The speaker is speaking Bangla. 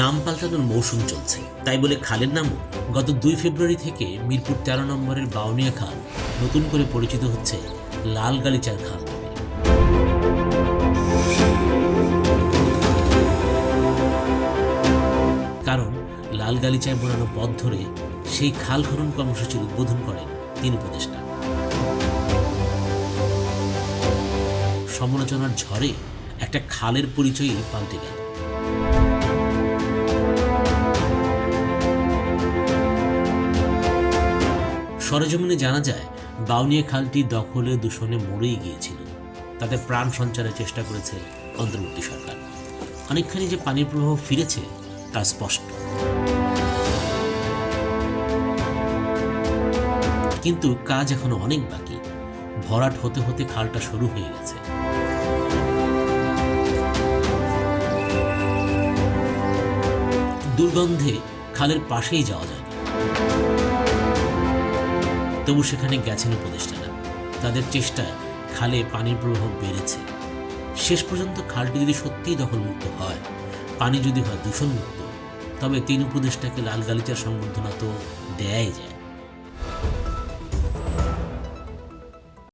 নাম পাল্টানোর মৌসুম চলছে। তাই বলে খালের নামও গত দুই ফেব্রুয়ারি থেকে মিরপুর তেরো নম্বরের বাউনিয়া খাল নতুন করে পরিচিত হচ্ছে লাল গালিচার খাল কারণ লাল গালিচায় বোনানো পথ ধরে সেই খাল খনন কর্মসূচির উদ্বোধন করেন তিন উপদেষ্টা। সমালোচনার ঝড়ে একটা খালের পরিচয়ই পাল্টে গেল। সরেজমিনে জানা যায়, বাউনিয়া খালটি দখলে দূষণে মরেই গিয়েছিল। তাতে প্রাণ সঞ্চারের চেষ্টা করেছে অন্তর্বর্তী সরকার। অনেকখানি যে পানির প্রবাহ ফিরেছে, তা স্পষ্ট। কিন্তু কাজ এখনও অনেক বাকি। ভরাট হতে হতে খালটা শুরু হয়ে গেছে। দুর্গন্ধে খালের পাশেই যাওয়া যায় তবু সেখানে গেছেন উপদেষ্টারা। তাদের চেষ্টায় খালে পানির প্রবাহ বেড়েছে। শেষ পর্যন্ত খালটি যদি সত্যিই দখলমুক্ত হয়, পানি যদি হয় দূষণমুক্ত, তবে তিন উপদেষ্টাকে লাল গালিচার সংবর্ধনা তো দেয়াই যায়।